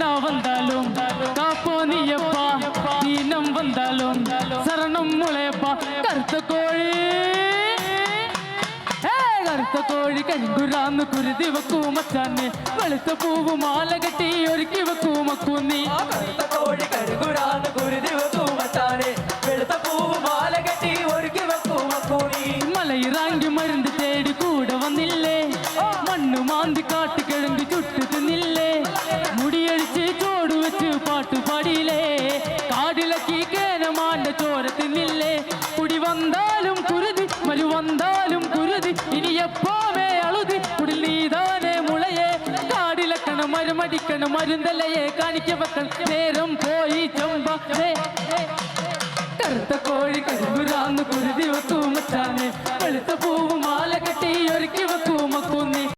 எங்கடா வந்தாலும் காப்போ நீயப்பா நீனம் வந்தாலும் சரணம் முளையப்பா கருத்த கோழி കറുത്ത കോഴി കരിങ്കുരാന്ന് കുരുതി വെക്കൂ മച്ചാനെ. വെളുത്ത പൂവ് മാല കെട്ടി ഒരുക്കി വെക്കൂ മക്കൂന്നി. കറുത്ത കോഴി കരിങ്കുരാന്ന് കുരുതി വെക്കൂ മച്ചാനെ. വെളുത്ത പൂവ് മാല കെട്ടി ഒരുക്കി വെക്കൂ മക്കൂണി മലയിറാങ്കി മരുന്ന് തേടി കൂടെ വന്നില്ലേ? മണ്ണ് മാന്തി കാട്ടിക്കിഴങ്ങ് ചുട്ടു കാടിലക്കി കേനമാന്റെ ചോര തിന്നില്ലേ കുടി വന്നാലും കുരുതി മരു വന്നാലും കുരുതി ഇനി എപ്പോമേ അളുതി? കുടിൽ നീതാനെ മുളയെ കാടിലക്കണം മരുമടിക്കണം മരുന്തലയെ കാണിക്ക വെക്കണം നേരം പോയി ചൊമ്പ. കറുത്ത കോഴി കരിമ്പുരാന്ന് കുരുതി വെക്കൂ മച്ചാനെ. വെളുത്ത